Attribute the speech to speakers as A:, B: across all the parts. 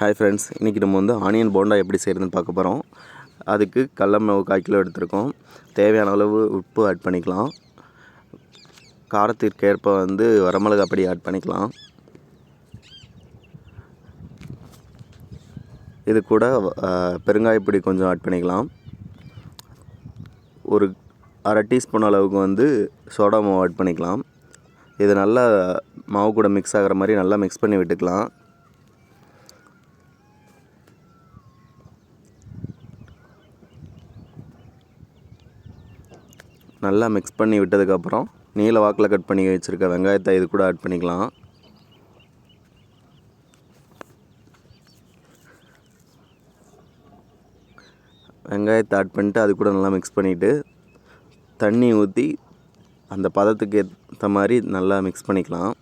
A: Hi friends இன்றைக்கி நம்ம வந்து ஆனியன் போண்டா எப்படி செய்கிறதுன்னு பார்க்க போகிறோம் அதுக்கு கடல மாவு கால் கிலோ எடுத்திருக்கோம். தேவையான அளவு உப்பு ஆட் பண்ணிக்கலாம். காரத்திற்கு ஏற்ப வந்து வரமிளகா பொடி ஆட் பண்ணிக்கலாம். இது கூட பெருங்காயப்பொடி கொஞ்சம் ஆட் பண்ணிக்கலாம். ஒரு அரை டீஸ்பூன் அளவுக்கு வந்து சோடா மாவு ஆட் பண்ணிக்கலாம். இது நல்லா மாவு கூட மிக்ஸ் ஆகிற மாதிரி நல்லா மிக்ஸ் பண்ணி விட்டுக்கலாம். நல்லா மிக்ஸ் பண்ணி விட்டதுக்கப்புறம் நீல வாக்கில் கட் பண்ணி வச்சுருக்க வெங்காயத்தை இது கூட ஆட் பண்ணிக்கலாம். வெங்காயத்தை ஆட் பண்ணிட்டு அது கூட நல்லா மிக்ஸ் பண்ணிவிட்டு தண்ணி ஊற்றி அந்த பதத்துக்கு ஏற்ற மாதிரி நல்லா மிக்ஸ் பண்ணிக்கலாம்.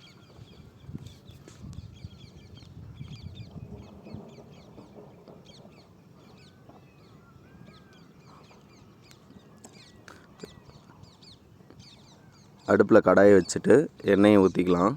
A: அடுப்பில் கடாயை வச்சுட்டு எண்ணெயை ஊற்றிக்கலாம்.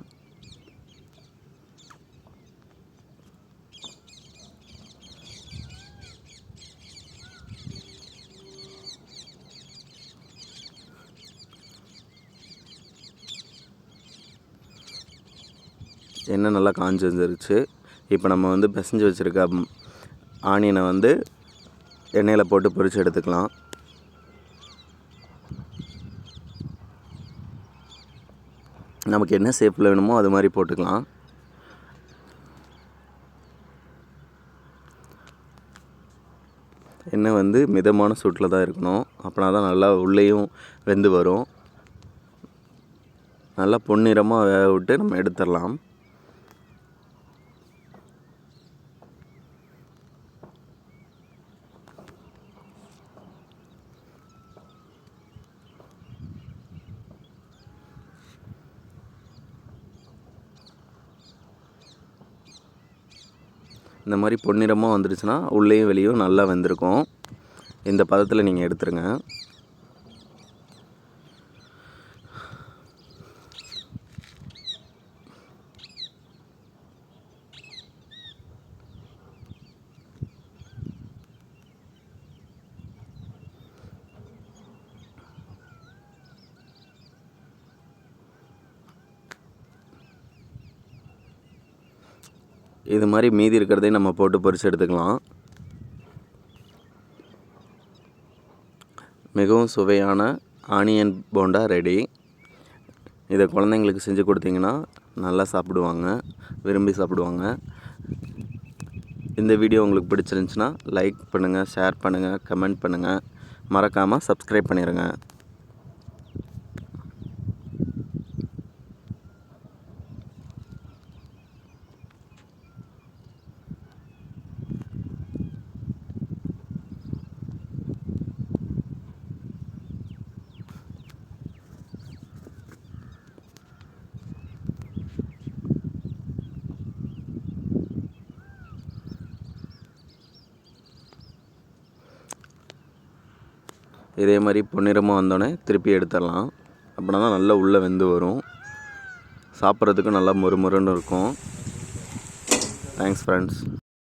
A: எண்ணெய் நல்லா காஞ்சி வந்துருச்சு. இப்போ நம்ம வந்து பிசைஞ்சு வச்சுருக்க ஆனியனை வந்து எண்ணெயில் போட்டு பொரித்து எடுத்துக்கலாம். நமக்கு என்ன ஷேப்பில் வேணுமோ அது மாதிரி போட்டுக்கலாம். எண்ணெய் வந்து மிதமான சூட்டில் தான் இருக்கணும். அப்படின்னா தான் நல்லா உள்ளேயும் வெந்து வரும். நல்லா பொன்னிறமாக வேக விட்டு நம்ம எடுத்துடலாம். இந்த மாதிரி பொன்னிறமாக வந்துடுச்சுன்னா உள்ளேயும் வெளியும் நல்லா வெந்திருக்கும். இந்த பதத்தில் நீங்கள் எடுத்துருங்க. இது மாதிரி மீதி இருக்கிறதையும் நம்ம போட்டு பறித்து எடுத்துக்கலாம். மிகவும் சுவையான ஆனியன் போண்டா ரெடி. இதை குழந்தைங்களுக்கு செஞ்சு கொடுத்தீங்கன்னா நல்லா சாப்பிடுவாங்க விரும்பி சாப்பிடுவாங்க. இந்த வீடியோ உங்களுக்கு பிடிச்சிருந்துச்சுன்னா லைக் பண்ணுங்கள் ஷேர் பண்ணுங்கள் கமெண்ட் பண்ணுங்கள் மறக்காமல் சப்ஸ்கிரைப் பண்ணிடுங்க இதே மாதிரி பொன்னிறமாக வந்தோடனே திருப்பி எடுத்துடலாம். அப்படின்னா தான் நல்லா உள்ளே வெந்து வரும். சாப்பிட்றதுக்கு நல்லா மொறுமொறுன்னு இருக்கும். Thanks friends